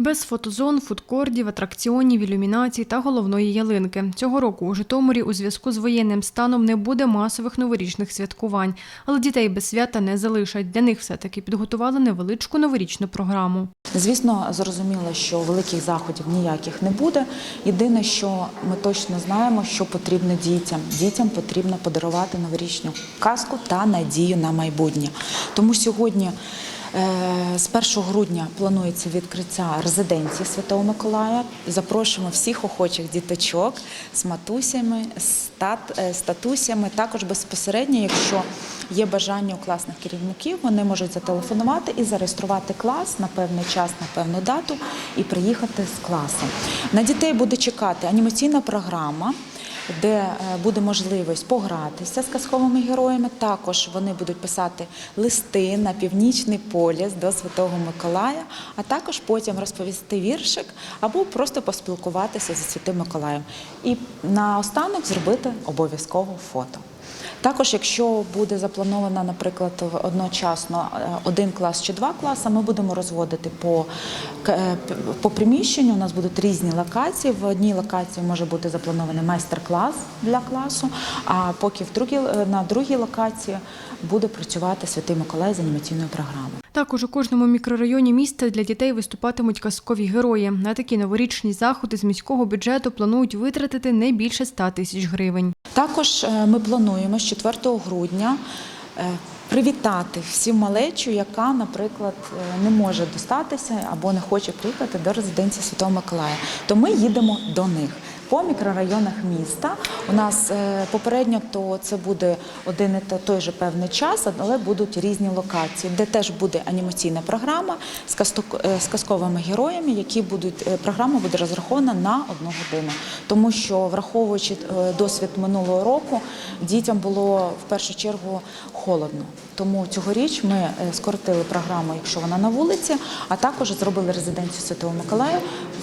Без фотозон, фудкордів, атракціонів, ілюмінацій та головної ялинки. Цього року у Житомирі у зв'язку з воєнним станом не буде масових новорічних святкувань, але дітей без свята не залишать. Для них все-таки підготували невеличку новорічну програму. Звісно, зрозуміло, що великих заходів ніяких не буде. Єдине, що ми точно знаємо, що потрібно дітям. Дітям потрібно подарувати новорічну казку та надію на майбутнє. Тому сьогодні. Е, З 1 грудня планується відкриття резиденції Святого Миколая. Запрошуємо всіх охочих діточок з матусями, е, з татусями. Також безпосередньо, якщо є бажання у класних керівників, вони можуть зателефонувати і зареєструвати клас на певний час, на певну дату і приїхати з класом. На дітей буде чекати анімаційна програма. Де е, буде можливість погратися з казковими героями. Також вони будуть писати листи на північний поліс до Святого Миколая, а також потім розповісти віршик або просто поспілкуватися зі Святим Миколаєм. І наостанок зробити обов'язково фото. Також, якщо буде заплановано, наприклад, одночасно е, один клас чи два класи, ми будемо розводити по, е, по приміщенню. У нас будуть різні локації. В одній локації може бути запланований майстер-клас для класу, а поки в другій, е, на другій локації буде працювати Святий Миколай з анімаційною програмою. Також у кожному мікрорайоні міста для дітей виступатимуть казкові герої. На такі новорічні заходи з міського бюджету планують витратити не більше 100 тисяч гривень. Також е, ми плануємо з 4 грудня е, привітати всю малечу, яка, наприклад, е, не може достатися або не хоче приїхати до резиденції Святого Миколая. То ми їдемо до них. По мікрорайонах міста у нас е, попередньо то це буде один і той же певний час, але будуть різні локації, де теж буде анімаційна програма з е, казковими героями, які будуть е, програма буде розрахована на одну годину, тому що враховуючи досвід минулого року, дітям було в першу чергу холодно. Тому цьогоріч ми скоротили програму, якщо вона на вулиці, а також зробили резиденцію Святого Миколая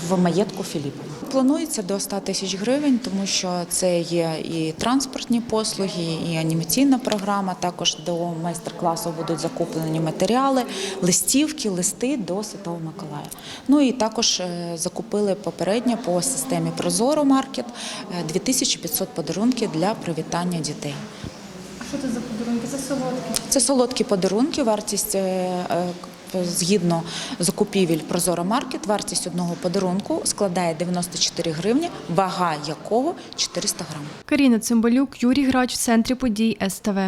в маєтку Філіппа. Планується до 100 тисяч гривень, тому що це є і транспортні послуги, і анімаційна програма. Також до майстер-класу будуть закуплені матеріали, листівки, листи до Святого Миколая. Ну і також е, закупили попередньо по системі Прозоро Маркет е, 2500 подарунків для привітання дітей. Що це за подарунки? Це солодкі. Це солодкі подарунки, вартість. Згідно закупівель Прозоро Маркет, вартість одного подарунку складає 94 гривні, вага якого 400 грам. Каріна Цимбалюк, Юрій Грач в центрі подій СТВ.